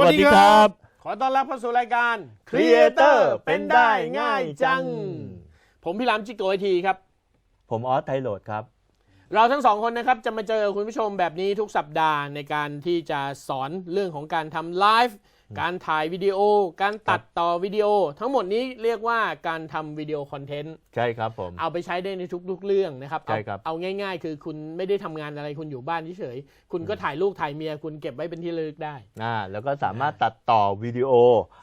วัสดีครับ ขอต้อนรับเข้าสู่รายการ Creator เป็นได้ง่ายจัง ผมพี่หลามจิโกไอทีครับ ผมออสไทโรดครับ เราทั้งสองคนนะครับจะมาเจอคุณผู้ชมแบบนี้ทุกสัปดาห์ในการที่จะสอนเรื่องของการทำไลฟ์ การถ่ายวิดีโอ การตัดต่อวิดีโอ ทั้งหมดนี้เรียกว่าการทำวิดีโอคอนเทนต์ใช่ครับผมเอาไปใช้ได้ในทุก ๆ เรื่องนะครับใช่ครับเอาเอาง่าย ๆ คือคุณไม่ได้ทำงานอะไรคุณอยู่บ้านเฉยๆคุณก็ถ่ายลูกถ่ายเมียคุณเก็บไว้เป็นที่ระลึกได้อ่าแล้วก็สามารถตัดต่อวิดีโอ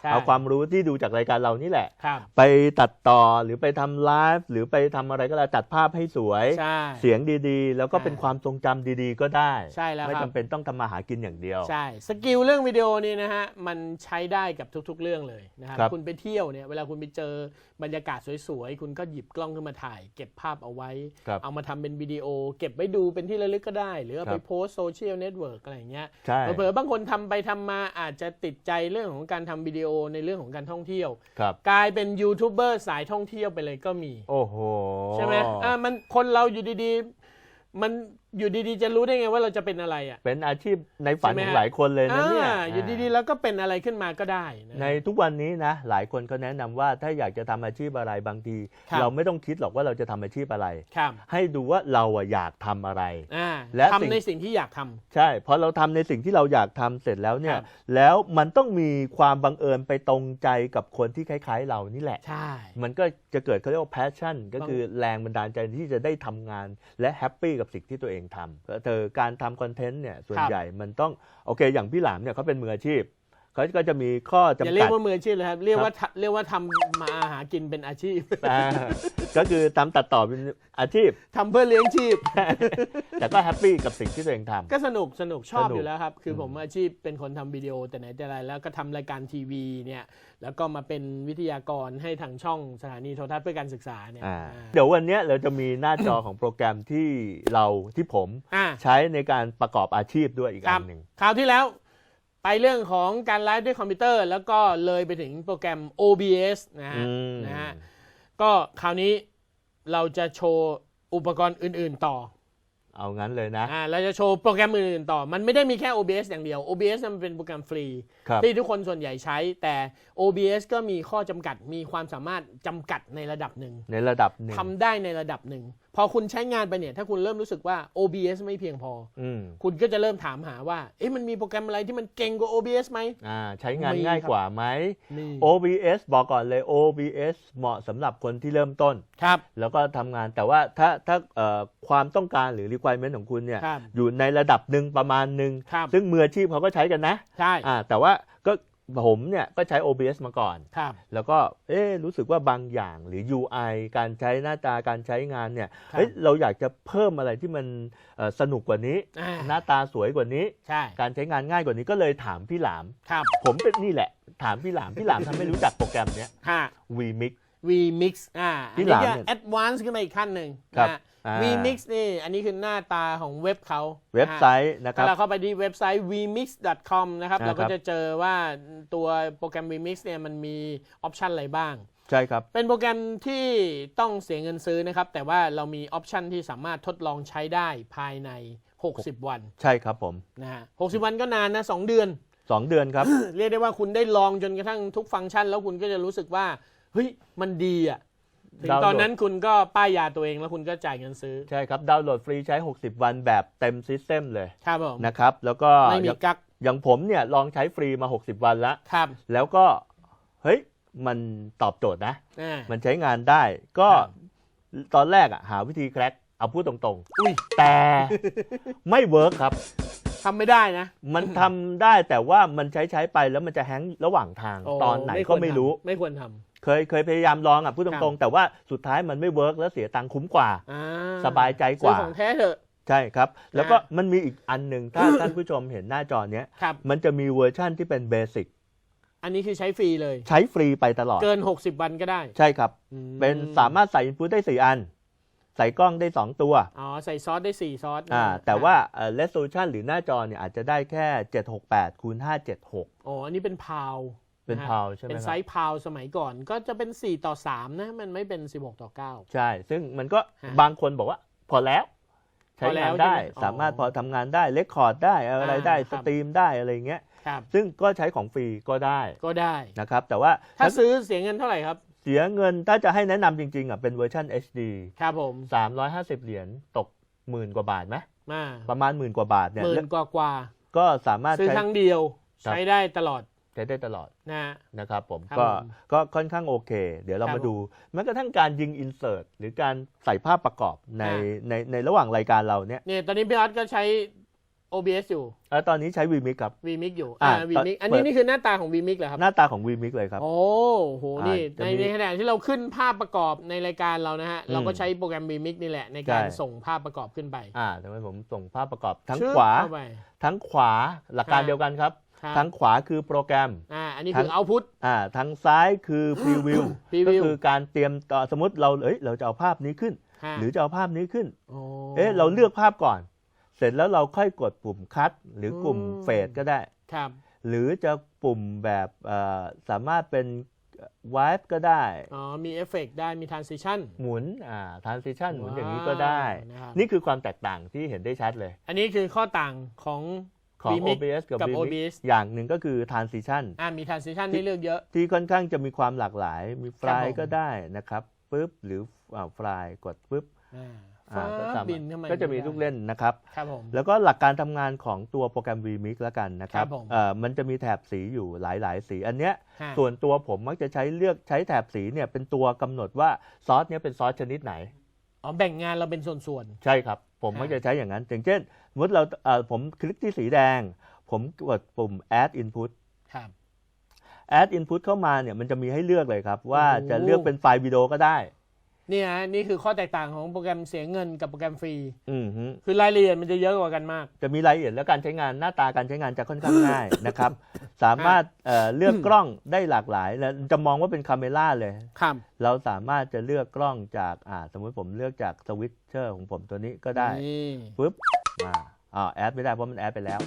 ใช่เอาความรู้ที่ดูจากรายการเรานี่แหละครับไปตัดต่อหรือไปทำไลฟ์หรือไปทำอะไรก็แล้วตัดภาพให้สวยใช่เสียงดีๆ แล้วก็ใช่เป็นความทรงจำดีๆ ก็ได้ใช่แล้วไม่ครับจำเป็นต้องทำมาหากินอย่างเดียวใช่สกิลเรื่องวิดีโอนี่นะฮะมันใช้ได้กับทุก ๆ เรื่องเลยนะครับครับคุณไปเที่ยวเนี่ยเวลาคุณไปเจอบรรยากาศสวยๆ คุณก็หยิบกล้องขึ้นมาถ่าย เก็บภาพเอาไว้ครับเอามาทำเป็นวิดีโอ เก็บไว้ดูเป็นที่ระลึกก็ได้ หรือเอาครัไปบโพสโซเชียลเน็ตเวิร์กอะไรอย่างเงี้ยใช่เผลอๆบางคนทำไปทำมาอาจจะติดใจเรื่องของการทำวิดีโอในเรื่องของการท่องเที่ยวครับกลายเป็นยูทูบเบอร์สายท่องเที่ยวไปเลยก็มี โอ้โหใช่ไหมอ่ามันคนเราอยู่ดีๆ มัน อยู่ดีๆ จะรู้ได้ไงว่าเราจะเป็นอะไรอะ เป็นอาชีพในฝันใช่ไหมของฮะหลายคนเลยนะเนี่ยอ่าอยู่ดีๆ แล้วก็เป็นอะไรขึ้นมาก็ได้นะในทุกวันนี้นะหลายคนก็แนะนำว่าถ้าอยากจะทำอาชีพอะไรบางทีครับเราไม่ต้องคิดหรอกว่าเราจะทำอาชีพอะไรครับให้ดูว่าเราอะอยากทำอะไรอ่าและสิ่งทำในสิ่งที่อยากทำใช่พอเราทำในสิ่งที่เราอยากทำเสร็จแล้วเนี่ยครับแล้วมันต้องมีความบังเอิญไปตรงใจกับคนที่คล้าย ๆ เรานี่แหละใช่มันก็จะเกิดเขาเรียกว่า passion ก็บางคือแรงบันดาลใจที่จะได้ทำงาน และแฮปปี้กับสิ่งที่ตัวเองทำก็เธอการทำคอนเทนต์เนี่ยส่วนใหญ่มันต้องโอเคอย่างพี่หลามเนี่ยเขาเป็นมืออาชีพ เขาก็จะมีข้ออย่าจำเรียกักดว่ามืออาชีพเลยครับ เรียกว่าทำเรียกว่าทำมาหากินเป็นอาชีพ อ่าก็คือทำตัดต่อเป็นอาชีพ ทำเพื่อเลี้ยงชีพ แต่ก็แฮปปี้กับสิ่งที่ตัวเองทำก็สนุกสนุกชอบสนุกอยู่แล้วครับ คืออมผมอาชีพเป็นคนทำวิดีโอแต่ไหนแต่ไรแล้วก็ทำรายการทีวีเนี่ยแล้วก็มาเป็นวิทยากรให้ทางช่องสถานีโทรทัศน์เพื่อการศึกษาเนี่ยอ่าอ่าเดี๋ยววันเนี้ยเราจะมีหน้าจอของโปรแกรมที่เราที่ผมอ่าใช้ในการประกอบอาชีพด้วยอีกคอัรับนหนึ่ง คราวที่แล้ว ไปเรื่องของการไลฟ์ด้วยคอมพิวเตอร์ แล้วก็เลยไปถึงโปรแกรม OBS นะฮะอืมนะฮะก็คราวนี้เราจะโชว์อุปกรณ์อื่น ๆต่อ เอางั้นเลยนะอ่าเราจะโชว์โปรแกรมอื่น ๆ ต่อ มันไม่ได้มีแค่ OBS อย่างเดียว OBS นั้นมันเป็นโปรแกรมฟรีครับที่ทุกคนส่วนใหญ่ใช้ แต่ OBS ก็มีข้อจำกัดมีความสามารถจำกัดในระดับหนึ่งในระดับหนึ่งทำได้ในระดับหนึ่ง พอคุณใช้งานไปเนี่ย ถ้าคุณเริ่มรู้สึกว่า OBS ไม่เพียงพออืมคุณก็จะเริ่มถามหาว่า เอ๊ะมันมีโปรแกรมอะไรที่มันเก่งกว่า OBS ไหมอ่าใช้งานมีง่ายครับกว่าไหมนี่ OBS บอกก่อนเลย OBS เหมาะสำหรับคนที่เริ่มต้นครับ แล้วก็ทำงานแต่ว่าถ้าถ้าเอ่อความต้องการหรือ requirement ของคุณเนี่ยครับอยู่ในระดับหนึ่งประมาณหนึ่งครับซึ่งมืออาชีพเขาก็ใช้กันนะใช่อ่าแต่ว่าก็ ผมเนี่ยก็ใช้ OBS มาก่อน ครับ แล้วก็เอ๊ะรู้สึกว่าบางอย่างหรือ UI การใช้หน้าตาการใช้งานเนี่ยครับ เฮ้ยเราอยากจะเพิ่มอะไรที่มันเอ่อสนุกกว่านี้ อ่าหน้าตาสวยกว่านี้ ใช่ การใช้งานง่ายกว่านี้ก็เลยถามพี่หลาม ครับผมเป็นนี่แหละ ถามพี่หลาม พี่หลามทำไม่รู้จักโปรแกรมเนี้ยฮะ VMix VMix อ่าอันที่นี้หลังจะเนี่ย advance ขึ้นมาอีกขั้นหนึ่งครับนะฮะอ่า VMix นี่ อันนี้คือหน้าตาของเว็บเขาเว็บไซนะฮะต์นะคถ้ารับเราเข้าไปที่เว็บไซต์ vmix.com นะครับอ่าเราก็ครับจะเจอว่าตัวโปรแกรม vmix เนี่ยมันมีออปชันอะไรบ้าง ใช่ครับ เป็นโปรแกรมที่ต้องเสียเงินซื้อนะครับ แต่ว่าเรามีออปชันที่สามารถทดลองใช้ได้ภายใน 60 วัน ใช่ครับผมนะฮะ60วันก็นานนะ2เดือนสองเดือนครับ เรียกได้ว่าคุณได้ลองจนกระทั่งทุกฟังก์ชัน แล้วคุณก็จะรู้สึกว่า เฮ้ยมันดีอะถึงดาวน์โหลด ตอนนั้นคุณก็ป้ายยาตัวเองแล้วคุณก็จ่ายเงินซื้อใช่ครับ ดาวน์โหลดฟรีใช้ 60 วันแบบเต็มซิสเต็มเลยครับผมนะครับ แล้วก็ไม่มีอย่างกักอย่างผมเนี่ยลองใช้ฟรีมา 60 วันแล้วครับแล้วก็ เฮ้ย มันตอบโจทย์นะ อ่า มันใช้งานได้ ก็ครับ ตอนแรกอะหาวิธีแคร็กเอาพูดตรงอุ้ยๆ แต่ ไม่เวิร์กครับ ทำไม่ได้นะมันทำได้แต่ว่ามันใช้ใช้ไปแล้วมันจะแฮงก์ระหว่างทางโอ้ตอนไหนควก็ทำไม่รู้ไม่ควรท เคยเคยพยายามลองอะพูดครัตรงบๆแต่ว่าสุดท้ายมันไม่เวิร์กแล้วเสียตังค์คุ้มกว่าำอ่สบายใจกว่าซื้อของแท้เถอะใช่ครับ แล้วก็นะมันมีอีกอันหนึ่งถ้าท่านผู้ชมเห็นหน้าจอเนี้ยครับมันจะมีเวอร์ชั่นที่เป็นเบสิกอันนี้คือใช้ฟรีเลย ใช้ฟรีไปตลอด เกิน 60 วันก็ได้ ใช่ครับอืมเป็นสามารถใส่อินพุตได้ 4 อัน ใส่กล้องได้ 2 ตัว อ๋อ ใส่ซอสได้ 4 ซอสอ่านะแต่ว่าเ e สโซลูชันหรือหน้าจอเนี่ยอาจจะได้แค่ 768คูณ576 อ๋อ อันนี้เป็นพาว เป็นนะฮะพาวใช่ไหมเป็นคไซรับส์พาวสมัยก่อนก็จะเป็น 4 ต่อ 3 นะ มันไม่เป็น 16 ต่อ 9 ใช่ ซึ่งมันก็ฮะบางคนบอกว่าพอแล้ว ใช้พอแล้งานวได้ใช่ไหมอ๋อสามารถพอทำงานได้เลคคอร์ดได้อะไรอ่าได้คสรับตรีมได้อะไรเงี้ยครับซึ่งก็ใช้ของฟรีก็ได้ก็ได้นะครับ แต่ว่าถ้าถ้าซื้อเสียเงินเท่าไหร่ครับ เสียเงินถ้าจะให้แนะนำจริงๆอะเป็นเวอร์ชัน HD ครับผม350 เหรียญตกหมื่นกว่าบาทไหมมาประมาณหมื่นกว่าบาทเนี่ยหมื่นกว่ากว่าก็สามารถซื้อใช้ครั้งเดียวครับใช้ได้ตลอด ใช้ได้ตลอดนะฮะนะครับผมครับก็ผมก็ค่อนข้างโอเค เดี๋ยวเราครับมาดูแม้กระทั่งการยิงอินเสิร์ตหรือการใส่ภาพประกอบในอ่า ในในระหว่างรายการเราเนี่ยเนี่ยตอนนี้พี่ออสก็ใช้ OBS อยู่แล้วตอนนี้ใช้ vmix ครับ VMix อยู่อ่าอ่า VMix อันนี้เปิด นี่คือหน้าตาของ VMix เหรอครับ หน้าตาของ vmix เลยครับ โอ้โห นี่ อ่าจะในมีในขณะที่เราขึ้นภาพประกอบในรายการเรานะฮะ อืมเราก็ใช้โปรแกรม VMix นี่แหละในการใช่ ส่งภาพประกอบขึ้นไปอ่าทำไมผมส่งภาพประกอบทั้งชึบขวาเข้ไป ทั้งขวาหลักการอ่า เดียวกันครับ ครับทั้งขวาคือโปรแกรมอ่าอันนี้ทั้คืงอ output อ่าทั้งซ้ายคือ preview ก็ preview คือการเตรียมต่อสมมติเราเอ้ยเราจะเอาภาพนี้ขึ้นฮะหรือจะเอาภาพนี้ขึ้นโอ้เอ๊ะเราเลือกภาพก่อน เสร็จแล้วเราค่อยกดปุ่มคัดหรือปุ่มอืมเฟดก็ได้ครับหรือจะปุ่มแบบเอ่อสามารถเป็นวายก็ได้ อ๋อ มีเอฟเฟกต์ได้ มี transition หมุน อ่า transition หมุนอย่างนี้ว้าวก็ได้นะครับนี่คือความแตกต่างที่เห็นได้ชัดเลย อันนี้คือข้อต่างของ ของ vMix OBS กับ กับ vmix OBS อย่างหนึ่งก็คือ transition อ่ามี transition ให้เลือกเยอะ ที่ค่อนข้างจะมีความหลากหลาย มีไฟครับผล์มก็ได้นะครับปุ๊บหรือไฟล์กดปุ๊บอ่าอ่าก็ฟ้าสามารถบินเข้ามาก็จะมีลูกเล่นนะครับ ครับผม แล้วก็หลักการทำงานของตัวโปรแกรม vmix แล้วกันนะครัครับบผม เอ่อมันจะมีแถบสีอยู่หลาย ๆ สี อันเนี้ยฮะส่วนตัวผมมักจะใช้เลือกใช้แถบสีเนี่ยเป็นตัวกำหนดว่าซอสเนี้ยเป็นซอสชนิดไหน อ๋อแบ่งงานเราเป็นส่วน ใช่ครับ ผมฮะมักจะใช้อย่างนั้นอย่างเช่น สมมติเราเอ่อผมคลิกที่สีแดง ผมกดปุ่ม add input ๆครับ add input เข้ามาเนี่ยมันจะมีให้เลือกเลยครับ ว่าโอ้จะเลือกเป็นไฟล์วิดีโอก็ได้นี่ฮะนี่คือข้อแตกต่างของโปรแกรมเสียเงินกับโปรแกรมฟรีอือฮึคือรายละเอียดมันจะเยอะกว่ากันมาก จะมีรายละเอียดและการใช้งานหน้าตาการใช้งานจะค่อนข้างง่ายนะครับ สามารถเอ่อเลือกกล้องได้หลากหลาย และจะมองว่าเป็นคาเมล่าเลยครับเราสามารถจะเลือกกล้องจากอ่าสมมุติผมเลือกจากสวิตเชอร์ของผมตัวนี้ก็ได้นี่ปุ๊บ อ่าอ่าแอดไม่ได้เพราะมันแอดไปแล้ว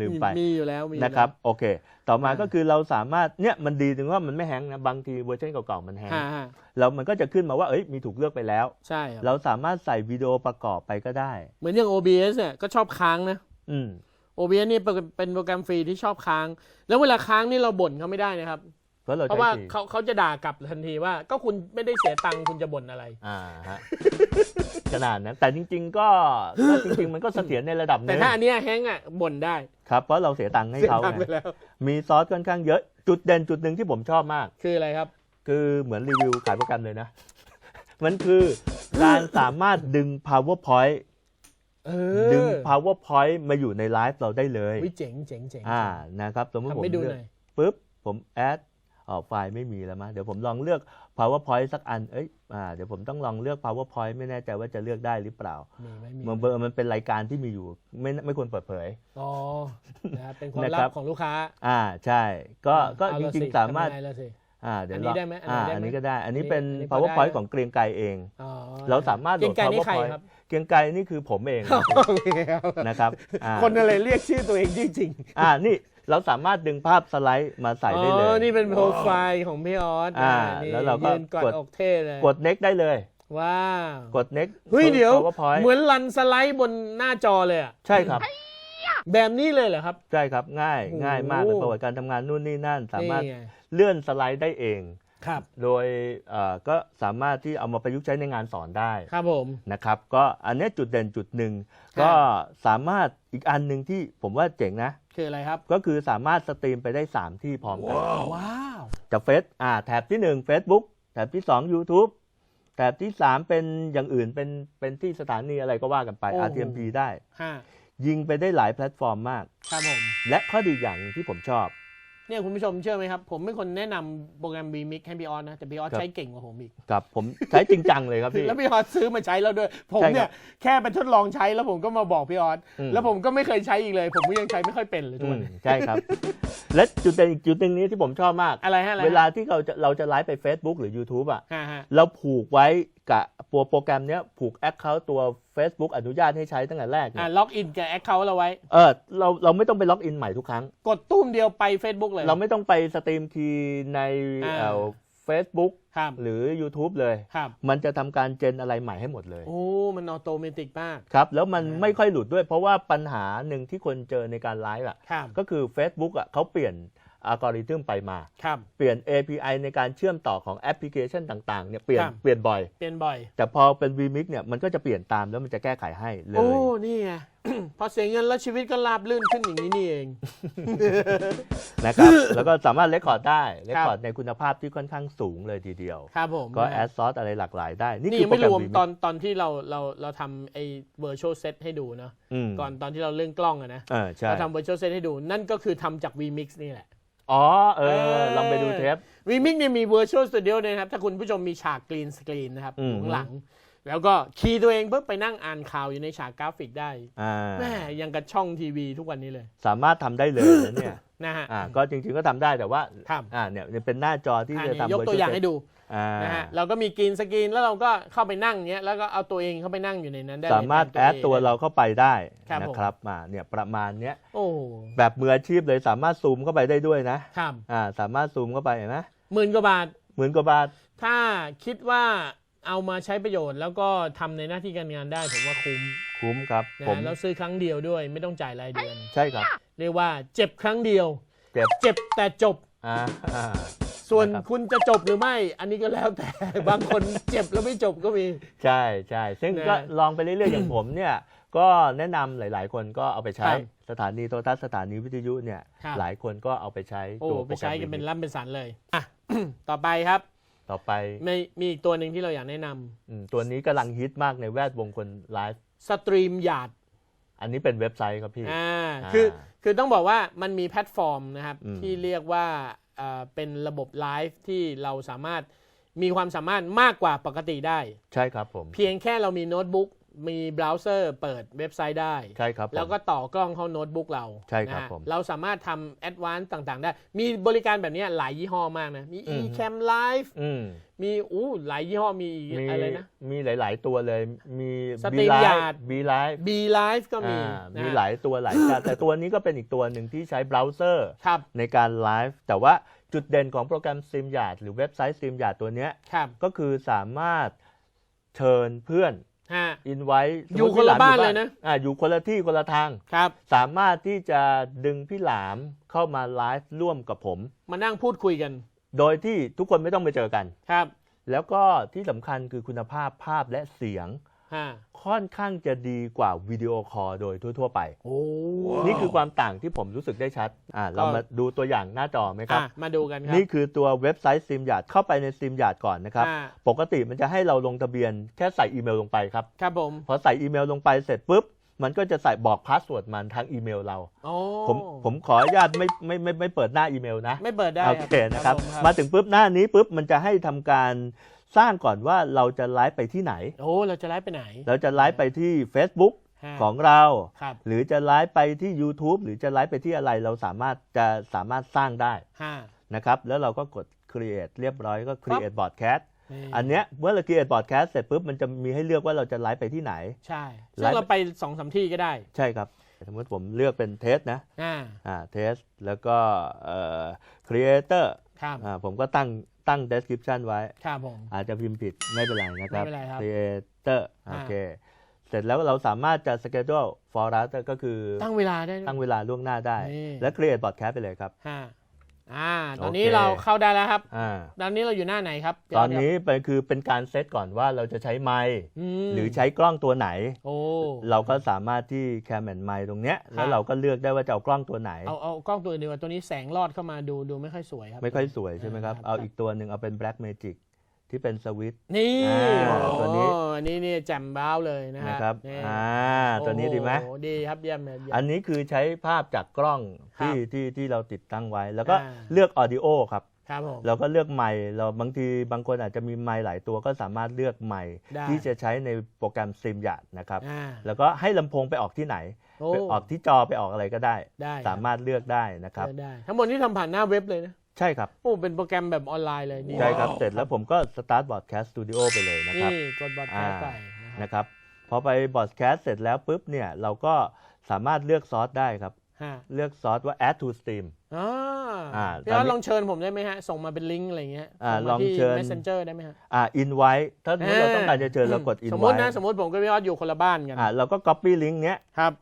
ลืมไปมีอยู่แล้วมีอยู่นะครับโอเค ต่อมาอ่าก็คือเราสามารถเนี่ยมันดีถึงว่ามันไม่แฮงก์นะบางทีเวอร์ชันเก่าๆมันแฮงฮะก์ฮะแล้วมันก็จะขึ้นมาว่าเอ้ยมีถูกเลือกไปแล้ว ใช่ครับเราสามารถใส่วิดีโอประกอบไปก็ได้ เหมือนอย่าง OBS เนี่ยก็ชอบค้างนะอืม OBS นี่เป็นเป็นโปรแกรมฟรีที่ชอบค้าง แล้วเวลาค้างนี่เราบ่นเขาไม่ได้นะครับ เพราะเราเพราะใช้ว่าฟรีเขาเขาจะด่ากลับทันทีว่า ก็คุณไม่ได้เสียตังค์คุณจะบ่นอะไร อ่าฮะขนาดนั้นแต่จริง ๆ ก็ก็จริง ๆ มันก็เสถียรในระดับหนึแต่งถ้าอันเนี้ยแฮงก์อะบ่นได้ครับเพราะเราเสียตังค์ให้เสียเขาตังค์ไงไปแล้ว มีซอสค่อนข้างเยอะจุดเด่นจุดหนึ่งที่ผมชอบมาก คืออะไรครับ คือเหมือนรีวิวขายโปรแกรมเลยนะ มันคือการสามารถดึง powerpoint เอดึงอ powerpoint มาอยู่ในไลฟ์เราได้เลย วิเจ๋งเจ๋งเจ๋งอ่านะครับ สมมติผทำมให้ดูเลืหอกน่อย ปุ๊บ ผมแอดอ๋อ ไฟล์ไม่มีแล้วมั้ยเดี๋ยวผมลองเลือก powerpoint สักอันเอ้ยอ่าเดี๋ยวผมต้องลองเลือก powerpoint ไม่แน่ใจว่าจะเลือกได้หรือเปล่ามีไหมมีมันเบอร์มันเป็นรายการที่มีอยู่ไม่ไม่ควรเปิดเผยอ๋อนะครับเป็นความนะลัครับบของลูกค้า อ่าใช่ก็ก็เอจละริงสิๆสามารถทำยังไงละสิอ่าเดี๋ยวอันนี้ลงได้ไหมอันนี้อ่าได้ไหมอันนี้ก็ได้ อันนี้อันนี้เป็นอันนี้พอได้ powerpoint นะของเกรียงไกรเองอ๋อเราสามารถโหลเก่ดงไกลนี่ใคร powerpoint ครับเกรียงไกรนี่คือผมเองนะครับอ่าคนอะไรเรียกชื่อตัวเองจริงอ่านี่ เราสามารถดึงภาพสไลด์มาๆใส่ได้เลยอ๋อนี่เป็นโปรไฟล์ของพี่ออสอ่านี่แล้วเราก็ยืนกอดกด อกเท่เลยกด next ได้เลย ว้าวกด next เฮ้ยเดี๋ยว powerpoint เหมือนรันสไลด์บนหน้าจอเลยอะใช่ครับ แบบนี้เลยเหรอครับ ใช่ครับง่ายโอ้โห ง่ายมากเลยประวัติการทำงานนู่นนี่นั่น สามารถนี่ไงเลื่อนสไลด์ได้เอง ครับ โดยเอ่อก็สามารถที่เอามาประยุกต์ใช้ในงานสอนได้ครับผม นะครับ ก็อันเนี้ยจุดเด่นจุดหนึ่ง ครับ ก็สามารถอีกอันหนึ่งที่ผมว่าเจ๋งนะ คืออะไรครับ ก็คือสามารถสตรีมไปได้ 3 ที่พร้อมกันว้าวจากเฟซอ่าแถบที่ 1 Facebook แถบที่ 2 YouTube แถบที่ 3 เป็นอย่างอื่นเป็นเป็นที่สถานีอะไรก็ว่ากันไป RTMP ได้ฮะยิงไปได้หลายแพลตฟอร์มมากครับผมและข้อดีอย่างหนึ่งที่ผมชอบ เนี่ยคุณผู้ชมเชื่อไหมครับ ผมเป็นคนแนะนำโปรแกรม vmix ให้พี่ออสนะ แต่พี่ออสครับ ใช้เก่งกว่าผมอีกกับผมใช้จริงจังเลยครับพี่ แล้วพี่ออสซื้อมาใช้แล้วด้วย ผมใช่ครับเนี่ยแค่ไปทดลองใช้แล้วผมก็มาบอกพี่ออสอืม แล้วผมก็ไม่เคยใช้อีกเลย ผมก็ยังใช้ไม่ค่อยเป็นเลยทุกอืวันมนี้ใช่ครับ และจุดเด่นอีกจุดหนึ่งนี้ที่ผมชอบมาก อะไรฮะอะไรฮะเวลาที่เราจะเราจะไลฟ์ไป Facebook หรือ YouTube อะ ฮะฮะเราผูกไว้ กับตัวโปรแกรมเนี้ยผูกแอคเคาท์ตัว Facebook อนุญาตให้ใช้ตั้งแต่แรกอ่าเนี่ยล็อกอินกับแอคเคาท์เราไว้ เออเราเราไม่ต้องไปล็อกอินใหม่ทุกครั้ง กดตุ้มเดียวไป Facebook เลย เราไม่ต้องไปสตรีมทีในอ่า เอ่อ Facebook ครับหรือ YouTube เลย ครับมันจะทำการเจนอะไรใหม่ให้หมดเลย โอ้ มันออโตเมติกมาก ครับ แล้วมันอ่า ไม่ค่อยหลุดด้วย เพราะว่าปัญหาหนึ่งที่คนเจอในการไลฟ์อะ ครับ ก็คือ Facebook อะเขาเปลี่ยน อัลกอริทึมไปมาครับเปลี่ยน API ในการเชื่อมต่อของแอปพลิเคชันต่างๆเนี่ยเปลี่ยนครับ เปลี่ยนบ่อย เปลี่ยนบ่อย แต่พอเป็น vMix เนี่ยมันก็จะเปลี่ยนตามแล้วมันจะแก้ไขให้เลโอ้ยนี่ไง พอเสียเงินแล้วชีวิตก็ราบลื่นขึ้นอย่างนี้นี่เอง นะครับ แล้วก็สามารถเลคคอร์ดได้เลคครับคอร์ดในคุณภาพที่ค่อนข้างสูงเลยทีเดียว ครับผมก็แอดซอสอะไรหลากหลายได้ นี่นี่คือยังโปรไม่แกรรม วม vMix ตอนตอนที่เราเราเราทำไอ้ virtual set ให้ดูเนาะ มก่อนตอนที่เราเรื่องกล้องอะนะ เออใช่ เราทำ virtual set ให้ดู นั่นก็คือทำจาก vmix นี่แหละ อ๋อเอเอออ ลองไปดูเทป vmix เนี่ยมี virtual studio ด้วยนะครับ ถ้าคุณผู้ชมมีฉาก green screen นะครับอือมยู่ข้างหลัง แล้วก็คีย์ตัวเองปุ๊บไปนั่งอ่านข่าวอยู่ในฉากกราฟิกได้อ่าแม่ยังกับช่องทีวีทุกวันนี้เลย สามารถทำได้เลยนะเนี่ยนะฮะอ่าก็จริงๆก็ทำได้แต่ว่าครับอ่าเนี่ยเนี่ยเป็นหน้าจอที่อ่าจะนี่ทำยกตัวอย่างให้ดูอ่า นะฮะเราก็มีกรีนสกรีนแล้วเราก็เข้าไปนั่งเงี้ยแล้วก็เอาตัวเองเข้าไปนั่งอยู่ในนั้นได้เลยสามารถเป็นแอดตัวเราเข้าไปได้ครับนะครับมาเนี่ยประมาณเนี้ยโอ้แบบมืออาชีพเลยสามารถซูมเข้าไปได้ด้วยนะครับอ่าสามารถซูมเข้าไปเห็นไหมหมื่นกว่าบาทหมื่นกว่าบาท ถ้าคิดว่าเอามาใช้ประโยชน์ แล้วก็ทำในหน้าที่การงานได้ผมว่าคุ้มคุ้มครับนะผมแล้วซื้อครั้งเดียวด้วย ไม่ต้องจ่ายรายเดือน ใช่ครับ เรียกว่าเจ็บครั้งเดียว เจ็บเจ็บแต่จบอ่าอ่า ส่วนนะครับคุณจะจบหรือไม่ อันนี้ก็แล้วแต่ บางคนเจ็บแล้วไม่จบก็มี ใช่ใช่ซึ่งนะก็ลองไปเรื่อยๆ อย่างผมเนี่ย ก็แนะนำหลาย ๆ คนก็เอาไปใช้ครับสถานีโทรทัศน์สถานีวิทยุเนี่ย ครับ หลายคนก็เอาไปใช้โอ้ตัวไปใช้กันเป็นโปรแรมล่ำเป็นสันเลยอะ ต่อไปครับต่อไปมีมีอีกตัวหนึ่งที่เราอยากแนะนำอืมตัวนี้กำลังฮิตมากในแวดวงคนไลฟ์สตรีมหยาดอันนี้เป็นเว็บไซต์ครับพี่ อ่าอ่าคือคือต้องบอกว่ามันมีแพลตฟอร์มนะครับ อืมที่เรียกว่า เอ่อเป็นระบบไลฟ์ที่เราสามารถมีความสามารถมากกว่าปกติได้ ใช่ครับผม เพียงแค่เรามีโน้ตบุ๊ก มีเบราว์เซอร์เปิดเว็บไซต์ได้ ใช่ครับผม แล้วก็ต่อกล้องเข้าโน้ตบุ๊กเราใช่ครับนะฮะผมเราสามารถทำแอดวานซ์ต่างๆ ได้ มีบริการแบบเนี้ยหลายยี่ห้อมากนะ มี อืม eCam Live อืมมีอู้หลายยี่ห้อมีอีกมีอะไรนะ มีหลาย ๆ ตัวเลย มีสตรีมยาร์ดบีไลฟ์ B Live ก็มีอ่านะมีหลายตัวหลายการแต่ตัวนี้ก็เป็นอีกตัวหนึ่งที่ใช้เบราว์เซอร์ ครับในการไลฟ์แต่ว่าจุดเด่นของโปรแกรม s ิม y a r d หรือเว็บไซต์ s ิม y a r d ตัวเนี้ย ครับ ก็คือสามารถเชิญเพื่อนฮะ อินไว้อยู่คนละบ้านเลยนะอ่าอยู่คนละที่คนละทางครับ สามารถที่จะดึงพี่หลามเข้ามาไลฟ์ร่วมกับผม มานั่งพูดคุยกัน โดยที่ทุกคนไม่ต้องไปเจอกันครับ แล้วก็ที่สำคัญคือคุณภาพภาพและเสียงฮะ ค่อนข้างจะดีกว่าวิดีโอคอลโดยทั่ว ๆ ไป โอ้ นี่คือความต่างที่ผมรู้สึกได้ชัดอ่าเรามาดูตัวอย่างหน้าจอไหมครับ อะมาดูกันครันี่คือตัวเว็บไซต์ s ิม y a r d เข้าไปใน s ิม y a r d ก่อนนะครับ อ่า ปกติมันจะให้เราลงทะเบียนแค่ใส่อีเมลลงไปครับ ครับผมพอใส่อีเมลลงไปเสร็จปุ๊บ มันก็จะใส่บอกพาสเวิร์ดมันทางอีเมลเรา โอ้ผมผมขออนุญาตไม่ไม่ไม่ไม่เปิดหน้าอีเมลนะ ไม่เปิดได้โอเคนะครับผมมาถึงปุ๊บหน้านี้ปุ๊บมันจะให้ทำการ สร้างก่อนว่าเราจะไลฟ์ไปที่ไหน โอ้เราจะไลฟ์ไปไหน เราจะไลฟ์ไปที่ Facebook ฮะของเราครับหรือจะไลฟ์ไปที่ YouTube หรือจะไลฟ์ไปที่อะไรเราสามารถจะสามารถสร้างได้ฮะนะครับแล้วเราก็กด create เรียบร้อยก็ create broadcast นี่อันเนี้ยเมื่อเรา create broadcast เสร็จปุ๊บมันจะมีให้เลือกว่าเราจะไลฟ์ไปที่ไหน ใช่ไลซึ่งฟ์เราไปสองสามที่ก็ได้ ใช่ครับสมมติผมเลือกเป็นเทสนะอ่าอ่าเทสแล้วก็เอ่อ creator ครับอ่าผมก็ตั้งตั้ง description ไว้ ครับผม อาจจะพิมพ์ผิดไม่เป็นไรนะครับ ไม่เป็นไรครับ creator อ่าโอเค เสร็จแล้วเราสามารถจะ schedule for us ก็คือตั้งเวลาได้ตั้งเวลาล่วงหน้าได้ นี่ และ create broadcast ไปเลยครับฮะ อ่า ตอนนี้โอเค เราเข้าได้แล้วครับ อ่าตอนนี้เราอยู่หน้าไหนครับตอนนี้เป็นคือเป็นการเซตก่อนว่าเราจะใช้ไมค์มหรือใช้กล้องตัวไหน โอ้ เราก็สามารถที่แคมแอนไมค์ตรงเนี้ยครัแล้บวเราก็เลือกได้ว่าจะเอากล้องตัวไหน เอาเอากล้องตัวอื่นดีกว่าตัวนี้แสงรอดเข้ามาดูดูไม่ค่อยสวยครับ ไม่ค่อยสวยใช่ไหมครับอ่าเอาอีกตัวหนึ่งเอาเป็น Black Magic ที่เป็นสวิตช์ นี่อ่าโอ้ตัวนี้อันนี้นี่แจ่มบ้าวเลยนะฮะนะครับนี่อ่าตัวนี้ดีไหม โอ้โดีครับเยี่ยมเลยเยี่ยม อันนี้คือใช้ภาพจากกล้องครับที่ที่ที่เราติดตั้งไว้ แล้วก็อ่า เลือกออดิโอครับ ครับผม เราก็เลือกไมค์เราบางทีบางคนอาจจะมีไมค์หลายตัวก็สามารถเลือกไมค์ได้ ที่จะใช้ในโปรแกรม s ิมย a นะครับ อ่าแล้วก็ให้ลำโพงไปออกที่ไหน โอ้ไปออกที่จอไปออกอะไรก็ได้ ได้สามารถเลือกได้นะครับได้ได้ ทั้งหมดนี้ทำผ่านหน้าเว็บเลยนะ ใช่ครับ โอ้เป็นโปรแกรมแบบออนไลน์เลยดีใช่ครับ เสร็จแล้วผมก็ Start Broadcast Studio ไปเลยนะครับ นี่กดบอดแคสต์อ่าไปนะครับนะครับ พอไป Broadcast เสร็จแล้วปุ๊บเนี่ยเราก็สามารถเลือกซอสได้ครับ ฮะเลือกซอสว่า add to stream อ่าอ่าพี่ตอนออนี้สลองเชิญผมได้ไหมฮะ ส่งมาเป็นลิงก์อะไรเงี้ยอ่าส่มาลองที่ เชิญ messenger ได้ไหมฮะ อ่า invite ถ้าสมมติเราต้องการจะเชิญเรากด สมมติ invite นะสมมติผมกับพี่ออสอยู่คนละบ้านกันอ่าเราก็ copy link เนี้ย ครับ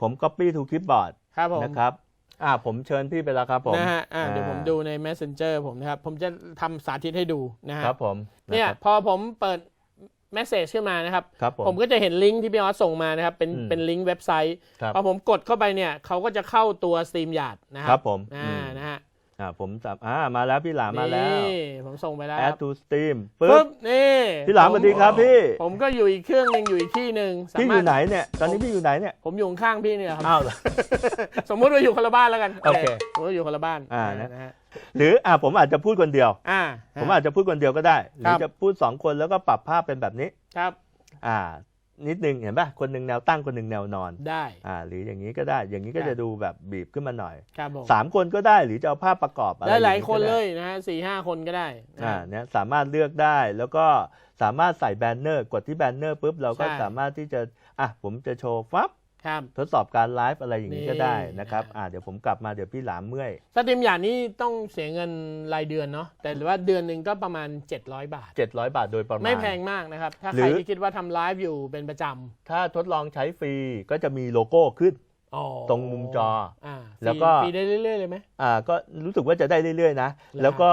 ผม copy to clipboard ครับผม นะครับ อ่าผมเชิญพี่ไปแล้วครับผมนะฮะอ่าเดี๋ยวผมอ่าดูใน messenger ผมนะครับ ผมจะทำสาธิตให้ดูนะฮะครับผมเนี่ยะครับพอผมเปิด message ขึ้นมานะครับครับผมผมก็จะเห็นลิงก์ที่พี่ออสส่งมานะครับ เป็นอืมเป็นลิงก์เว็บไซต์ครับพอผมกดเข้าไปเนี่ยเขาก็จะเข้าตัว Steam Yard นะคครัรับผมอ่าอืมนะฮะ อ่าผมสามอ่ามาแล้วพี่หลามมาแล้วนี่ผมส่งไปแล้วค add รับ to stream ปึ๊ปึ๊บบนี่พี่หลามสวัสดีครับพี่ ผมก็อยู่อีกเครื่องหนึ่งอยู่อีกที่หนึ่งสาพี่อมารถยู่ไหนเนี่ยตอนนี้พี่อยู่ไหนเนี่ยผมอยู่ข้างๆพี่เนี่ยครับอ้าวเหรอสมมุติว่าอยู่คนละบ้านแล้วกันโอเคสมมติว่าอยู่คนละบ้านอ่านะนะฮะหรืออ่าผมอาจจะพูดคนเดียวอ่าผมอาจจะพูดคนเดียวก็ได้หรืครัอบจะพูดสองคนแล้วก็ปรับภาพเป็นแบบนี้ครับ อ่า นิดนึงเห็นป่ะคนหนึ่งแนวตั้งคนหนึ่งแนวนอนได้อ่าหรืออย่างนี้ก็ได้อย่างนี้ก็ครับจะดูแบบบีบขึ้นมาหน่อยครับผมสามคนก็ได้หรือจะเอาภาพประกอบอะไรได้หลายองคนก็เลได้ยนะฮะสี่ห้าคนก็ได้นะอ่าฮะเนี่ยสามารถเลือกได้แล้วก็สามารถใส่แบนเนอร์ กดที่แบนเนอร์ปุ๊บเราก็ใช่สามารถที่จะอะผมจะโชว์ฟับ ครับทดสอบการไลฟ์อะไรอย่างนี้นี่ก็ได้นะครับอ่าอ่าเดี๋ยวผมกลับมาเดี๋ยวพี่หลามเมื่อยสตรีมอย่างนี้ต้องเสียเงินรายเดือนเนาะแต่ว่าเดือนหนึ่งก็ประมาณ 700 บาท 700 บาทโดยประมาณไม่แพงมากนะครับ ถ้าหรืใครอที่คิดว่าทำไลฟ์อยู่เป็นประจำถ้าทดลองใช้ฟรีก็จะมีโลโก้ขึ้นอ๋อ ตรงมุมจออ่าแล้วก็ฟรีได้เรื่อยๆเลยไหมอ่าก็รู้สึกว่าจะได้เรื่อยๆนะอแล้วก็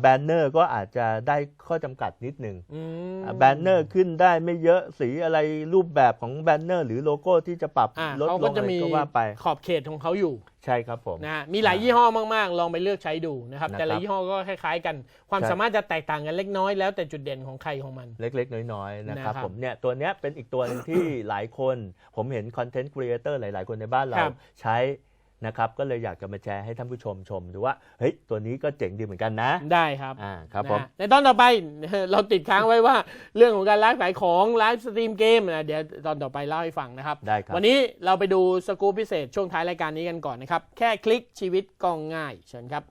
แบนเนอร์ก็อาจจะได้ข้อจำกัดนิดนึงอืมแบนเนอร์ขึ้นได้ไม่เยอะสีอะไรรูปแบบของแบนเนอร์หรือโลโก้ที่จะปรับอ่าลดเขาลก็งจะอะไรมีก็ว่าไปขอบเขตของเขาอยู่ใช่ครับผมนะฮะมีหลายยี่ห้อมากๆ ลองไปเลือกใช้ดูนะครับนะครับแต่ละยี่ห้อก็คล้ายๆกัน ความใช่สามารถจะแตกต่างกันเล็กน้อยแล้วแต่จุดเด่นของใครของมัน เล็กๆ น้อยๆนะครับนะครับผมเนี่ยตัวเนี้ยเป็นอีกตัวหนึงที่หลายคน ผมเห็นคอนเทนต์ครีเอเตอร์หลาย ๆ คนในบ้านเราครับใช้ นะครับก็เลยอยากจะมาแชร์ให้ท่านผู้ชมชมดูว่าเฮ้ยตัวนี้ก็เจ๋งดีเหมือนกันนะได้ครับอ่าครับนะผมฮะในตอนต่อไปเราติดค้างไว้ว่าเรื่องของการไลฟ์ขายของไลฟ์สตรีมเกมนะเดี๋ยวตอนต่อไปเล่าให้ฟังนะครับ ได้ครับ วันนี้เราไปดูสกู๊ปพิเศษช่วงท้ายรายการนี้กันก่อนนะครับ แค่คลิกชีวิตก็ง่ายเชิญครับ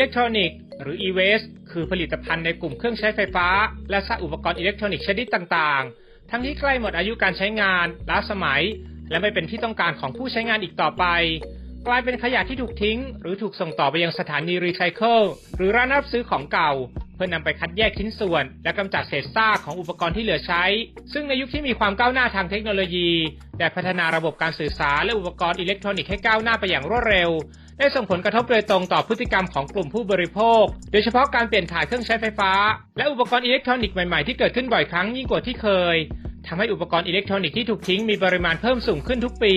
เล็กทรอนิกส์หรือ e-waste คือผลิตภัณฑ์ในกลุ่มเครื่องใช้ไฟฟ้า และซากอุปกรณ์อิเล็กทรอนิกส์ชนิดต่างๆ ทั้งที่ใกล้หมดอายุการใช้งานล้าสมัย และไม่เป็นที่ต้องการของผู้ใช้งานอีกต่อไป กลายเป็นขยะที่ถูกทิ้ง หรือถูกส่งต่อไปยังสถานีรีไซเคิลหรือร้านรับซื้อของเก่า เพื่อนำไปคัดแยกชิ้นส่วน และกำจัดเศษซากของอุปกรณ์ที่เหลือใช้ ซึ่งในยุคที่มีความก้าวหน้าทางเทคโนโลยีได้พัฒนาระบบการสื่อสารและอุปกรณ์อิเล็กทรอนิกส์ให้ก้าวหน้าไปอย่างรวดเร็ว ได้ส่งผลกระทบโดยตรงต่อพฤติกรรมของกลุ่มผู้บริโภค โดยเฉพาะการเปลี่ยนถ่ายเครื่องใช้ไฟฟ้า และอุปกรณ์อิเล็กทรอนิกส์ใหม่ๆที่เกิดขึ้นบ่อยครั้งยิ่งกว่าที่เคยทำให้อุปกรณ์อิเล็กทรอนิกส์ที่ถูกทิ้งมีปริมาณเพิ่มสูงขึ้นทุกปี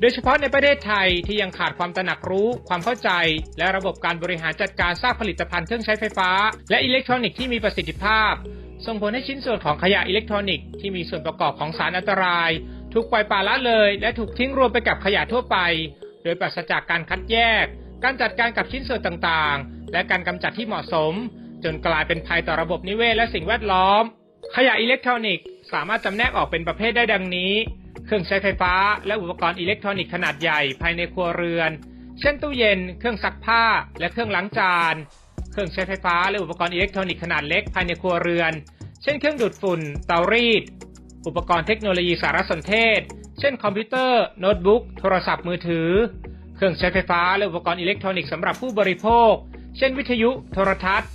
โดยเฉพาะในประเทศไทยที่ยังขาดความตระหนักรู้ ความเข้าใจ และระบบการบริหารจัดการซากผลิตภัณฑ์เครื่องใช้ไฟฟ้า และอิเล็กทรอนิกส์ที่มีประสิทธิภาพ ส่งผลให้ชิ้นส่วนของขยะอิเล็กทรอนิกส์ที่มีส่วนประกอบของสารอันตรายถูกปล่อยปละละเลย และถูกทิ้งรวมไปกับขยะทั่วไป โดยปราศจากการคัดแยก การจัดการกับชิ้นส่วนต่างๆ และการกำจัดที่เหมาะสม จนกลายเป็นภัยต่อระบบนิเวศและสิ่งแวดล้อม ขยะอิเล็กทรอนิกส์สามารถจำแนกออกเป็นประเภทได้ดังนี้ เครื่องใช้ไฟฟ้า และอุปกรณ์อิเล็กทรอนิกส์ขนาดใหญ่ภายในครัวเรือน เช่นตู้เย็น เครื่องซักผ้า และเครื่องล้างจาน เครื่องใช้ไฟฟ้าและอุปกรณ์อิเล็กทรอนิกส์ขนาดเล็กภายในครัวเรือน เช่น เครื่องดูดฝุ่น เตารีด อุปกรณ์เทคโนโลยีสารสนเทศ เช่นคอมพิวเตอร์ โน้ตบุ๊ก โทรศัพท์มือถือ เครื่องใช้ไฟฟ้าและอุปกรณ์อิเล็กทรอนิกส์สำหรับผู้บริโภค เช่นวิทยุ โทรทัศน์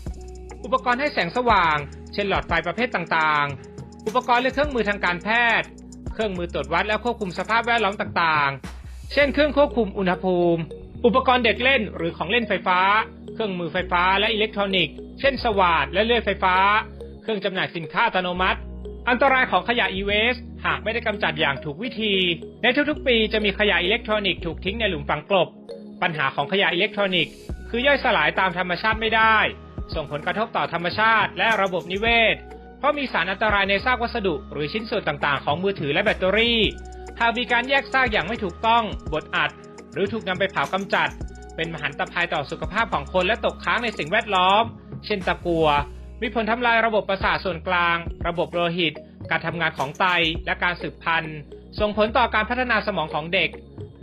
อุปกรณ์ให้แสงสว่าง เช่นหลอดไฟประเภทต่างๆ อุปกรณ์และเครื่องมือทางการแพทย์ เครื่องมือตรวจวัดและควบคุมสภาพแวดล้อมต่างๆ เช่นเครื่องควบคุมอุณหภูมิ อุปกรณ์เด็กเล่นหรือของเล่นไฟฟ้า เครื่องมือไฟฟ้าและอิเล็กทรอนิกส์ เช่นสว่านและเลื่อยไฟฟ้า เครื่องจำหน่ายสินค้าอัตโนมัติ อันตรายของขยะ e-waste หากไม่ได้กำจัดอย่างถูกวิธี ในทุกๆ ปีจะมีขยะอิเล็กทรอนิกส์ถูกทิ้งในหลุมฝังกลบ ปัญหาของขยะอิเล็กทรอนิกส์คือย่อยสลายตามธรรมชาติไม่ได้ ส่งผลกระทบต่อธรรมชาติและระบบนิเวศ เพราะมีสารอันตรายในซากวัสดุหรือชิ้นส่วนต่างๆ ของมือถือและแบตเตอรี่ หากมีการแยกซากอย่างไม่ถูกต้อง บดอัด หรือถูกนำไปเผากำจัด เป็นมหันตภัยต่อสุขภาพของคนและตกค้างในสิ่งแวดล้อม เช่นตะกัว มีผลทำลายระบบประสาทส่วนกลาง ระบบโลหิต การทำงานของไต และการสืบพันธุ์ ส่งผลต่อการพัฒนาสมองของเด็ก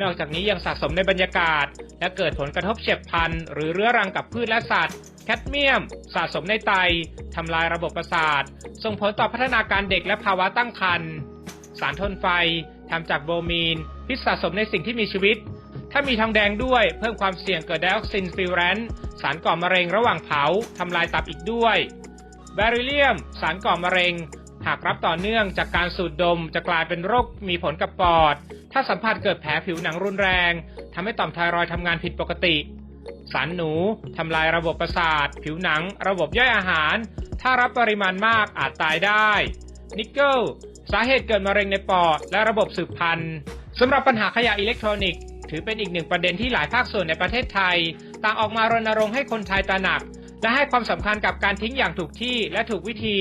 นอกจากนี้ยังสะสมในบรรยากาศ และเกิดผลกระทบเฉียบพลันธุ์หรือเรื้อรังกับพืชและสัตว์ แคดเมียม สะสมในไต ทำลายระบบประสาท ส่งผลต่อพัฒนาการเด็กและภาวะตั้งครรภ์ สารทนไฟทำจากโบรมีน พิษสะสมในสิ่งที่มีชีวิต ถ้ามีทองแดงด้วย เพิ่มความเสี่ยงเกิดไดออกซินฟิวแรนต์สารก่อมะเร็งระหว่างเผาทำลายตับอีกด้วย แบริเลียม สารก่อมะเร็ง หากรับต่อเนื่องจากการสูดดมจะกลายเป็นโรคมีผลกับปอด ถ้าสัมผัสเกิดแผลผิวหนังรุนแรงทำให้ต่อมไทรอยทำงานผิดปกติ สารหนูทำลายระบบประสาท ผิวหนัง ระบบย่อยอาหาร ถ้ารับปริมาณมากอาจตายได้ นิกเกิลสาเหตุเกิดมะเร็งในปอดและระบบสืบพันธุ์สำหรับปัญหาขยะอิเล็กทรอนิกส์ถือเป็นอีกหนึ่งประเด็นที่หลายภาคส่วนในประเทศไทย ต่างออกมารณรงค์ให้คนไทยตระหนัก และให้ความสำคัญกับการทิ้งอย่างถูกที่และถูกวิธี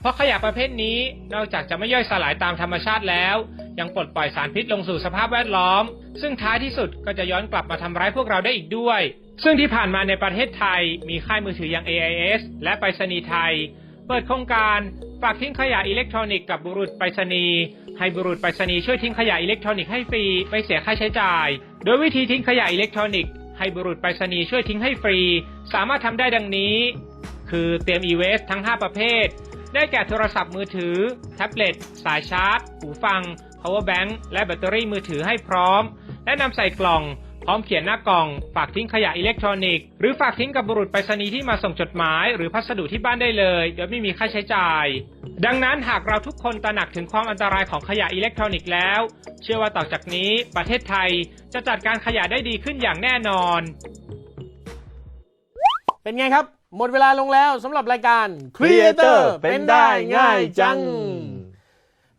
เพราะขยะประเภทนี้นอกจากจะไม่ย่อยสลายตามธรรมชาติแล้ว ยังปลดปล่อยสารพิษลงสู่สภาพแวดล้อม ซึ่งท้ายที่สุดก็จะย้อนกลับมาทำร้ายพวกเราได้อีกด้วย ซึ่งที่ผ่านมาในประเทศไทย มีค่ายมือถืออย่าง AIS และไปรษณีย์ไทย เปิดโครงการฝากทิ้งขยะอิเล็กทรอนิกส์กับบุรุษไปรษณีย์ให้บุรุษไปรษณีย์ช่วยทิ้งขยะอิเล็กทรอนิกส์ให้ฟรีไม่เสียค่าใช้จ่าย โดยวิธีทิ้งขยะอิเล็กทรอนิกส์ ให้บุรุษไปรษณีย์ช่วยทิ้งให้ฟรี สามารถทำได้ดังนี้ คือเตรียม e-waste ทั้ง 5 ประเภท ได้แก่โทรศัพท์มือถือ แท็บเล็ต สายชาร์จ หูฟัง power bank และแบตเตอรี่มือถือให้พร้อม และนำใส่กล่อง พร้อมเขียนหน้ากล่อง ฝากทิ้งขยะอิเล็กทรอนิกส์ หรือฝากทิ้งกับบุรุษไปรษณีย์ที่มาส่งจดหมาย หรือพัสดุที่บ้านได้เลย โดยไม่มีค่าใช้จ่าย ดังนั้นหากเราทุกคนตระหนักถึงความอันตรายของขยะอิเล็กทรอนิกส์แล้ว เชื่อว่าต่อจากนี้ประเทศไทยจะจัดการขยะได้ดีขึ้นอย่างแน่นอน เป็นไงครับ หมดเวลาลงแล้วสำหรับรายการ Creator เป็นได้ง่ายจัง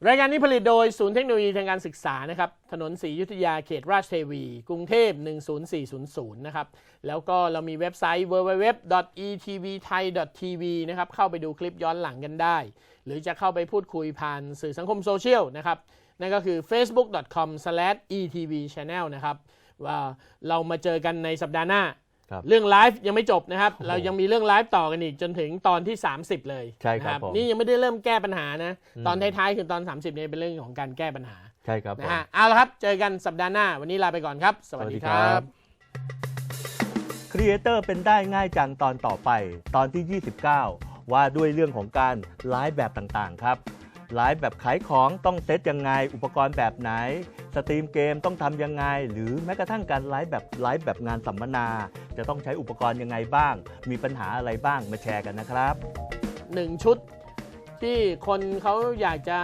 รายการนี้ผลิตโดยศูนย์เทคโนโลยีทางการศึกษานะครับ ถนนศรียุธยาเขตราชเทวี กรุงเทพ 10400 นะครับ แล้วก็เรามีเว็บไซต์ www.etvthai.tv นะครับ เข้าไปดูคลิปย้อนหลังกันได้ หรือจะเข้าไปพูดคุยผ่านสื่อสังคมโซเชียลนะครับ นั่นก็คือ facebook.com/etvchannel นะครับว่าเรามาเจอกันในสัปดาห์หน้า ครับเรื่องไลฟ์ยังไม่จบนะครับโอ้โหเรายังมีเรื่องไลฟ์ต่อกันอีกจนถึงตอนที่ 30 เลยใช่ครับนะผมนี่ยังไม่ได้เริ่มแก้ปัญหานะอืมตอนท้ายๆคือตอน 30เนี่ยเป็นเรื่องของการแก้ปัญหาใช่ครับผนะมฮะเอาละครับเจอกันสัปดาห์หน้าวันนี้ลาไปก่อนครับ สวัสดีครับครีเอเตอร์เป็นได้ง่ายจังตอนต่อไป ตอนที่ 29 ว่าด้วยเรื่องของการไลฟ์แบบต่างๆ ครับ ไลฟ์แบบขายของต้องเซตยังไง อุปกรณ์แบบไหน สตรีมเกมต้องทำยังไง หรือแม้กระทั่งการไลฟ์แบบไลฟ์แบบงานสัมมนา จะต้องใช้อุปกรณ์ยังไงบ้าง มีปัญหาอะไรบ้างมาแชร์กันนะครับหนึ่งชุดที่คนเขาอยากจะ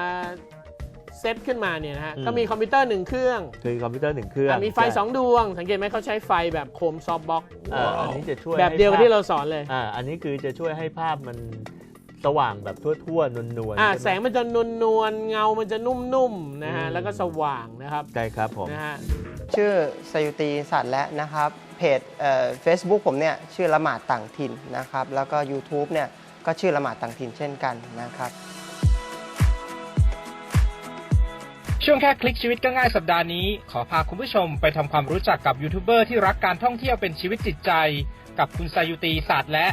เซตขึ้นมาเนี่ยนะฮะอืมก็มีคอมพิวเตอร์หนึ่งเครื่องคือคอมพิวเตอร์หนึ่งเครื่องอะมีไฟสองดวง สังเกตไหมเขาใช้ไฟแบบโคมซอฟต์บ็อกอ่าอันนี้จะช่วยแบบเดียวกับให้ภพที่เราสอนเลยอ่าอันนี้คือจะช่วยให้ภาพมัน สว่างแบบทั่วๆ นวลๆอ่าใช่ไหม แสงมันจะนวลนวลๆเงามันจะนุ่มๆนะฮะอืม แล้วก็สว่างนะครับใช่ครับผม นะฮะชื่อสยุตีสัตว์และนะครับเพจเฟซบุ๊กผมเนี่ยชื่อละหมาดต่างถิ่นนะครับแล้วก็ YouTube เนี่ยก็ชื่อละหมาดต่างถิ่นเช่นกันนะครับ ช่วงแค่คลิกชีวิตก็ง่ายสัปดาห์นี้ ขอพาคุณผู้ชมไปทำความรู้จักกับยูทูบเบอร์ที่รักการท่องเที่ยวเป็นชีวิตจิตใจ กับคุณสายุตีศาสตร์และ